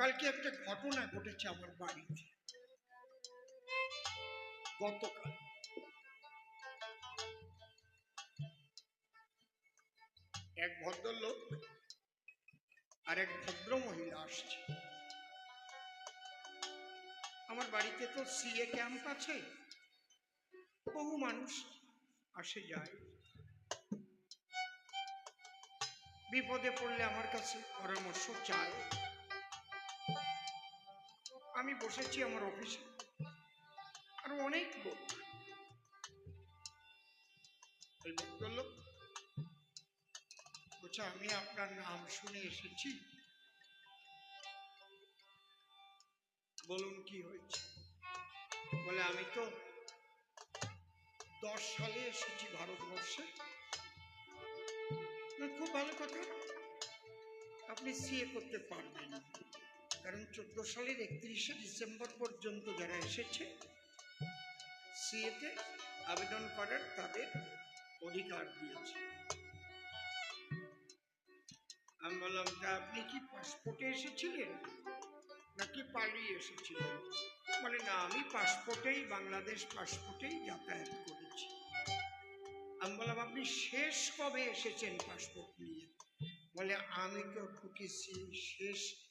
কালকে একটা ঘটনা ঘটেছে আমার বাড়িতে। গতকাল। এক ভদ্রলোক আর এক ভদ্র মহিলা আসছে। আমার বাড়িতে তো সিএ ক্যাম্প আছে। বহু মানুষ আসে যায়। বিপদে পড়লে আমার কাছে পরামর্শ চায়। আমি বসেছি আমার অফিসে আর অনেক লোক। বলছে, আমি আপনার নাম শুনে এসেছি। বলুন কি হয়েছে? বলে, আমি তো দশ সালে এসেছি ভারতবর্ষে। খুব ভালো কথা। আপনি সিএ করতে পারবেন কারণ চোদ্দ সালের একত্রিশে ডিসেম্বর পর্যন্ত যারা এসেছে, সিএতে আবেদন করার তাদের অধিকার দিয়েছে। আমি বললাম, তা আপনি কি পাসপোর্টে এসেছিলেন নাকি পালিয়ে এসেছিলেন? বলে, না, আমি পাসপোর্টেই, বাংলাদেশ পাসপোর্টেই যাতায়াত করেছি। আমি বললাম, আপনি শেষ কবে এসেছেন পাসপোর্ট নিয়ে? বলে, আমি তো ঢুকেছি শেষ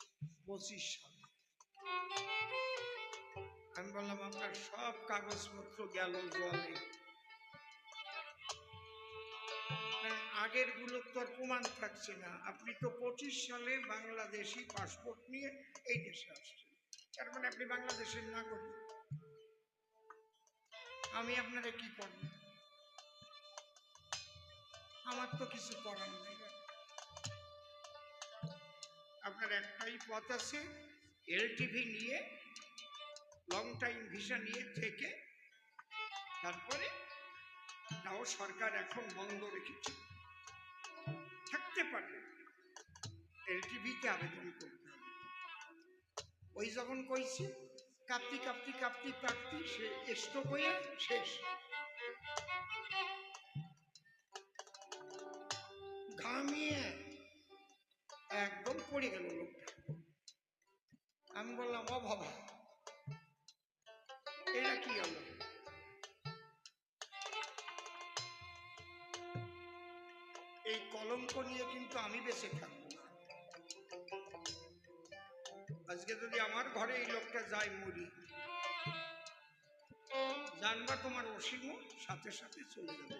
পঁচিশ সালে। আমি বললাম, আপনার সব কাগজপত্র গেল জলে। আগেরগুলো তো আর প্রমাণ থাকছে না। আপনি তো পঁচিশ সালে বাংলাদেশি পাসপোর্ট নিয়ে এই দেশে আসছেন। তার মানে আপনি বাংলাদেশের নাগরিক। আমি আপনারা কি করব? আমার তো কিছু করার নেই। আপনার একটাই পথ আছে এলটিভি নিয়ে লং টাইম ভিসা নিয়ে থেকে, তারপরে তাও সরকার এখন বন্ধ রেখেছে। থাকতে পারে এলটিভিতে আবেদন করতে হবে। ওই যখন কইছি, কাঁপতি কাঁপতি কাঁপতি কাঁপতি সে স্টোক হয়ে শেষ। ঘামিয়ে একদম পড়ে গেল আমি বললাম, ও বাবা, এটা কি হলো? এই কলঙ্ক নিয়ে কিন্তু আমি বেঁচে থাকব আজকে যদি আমার ঘরে এই লোকটা যায় মরি, জানবা তোমার অসীম সাথে সাথে চলে যাবে।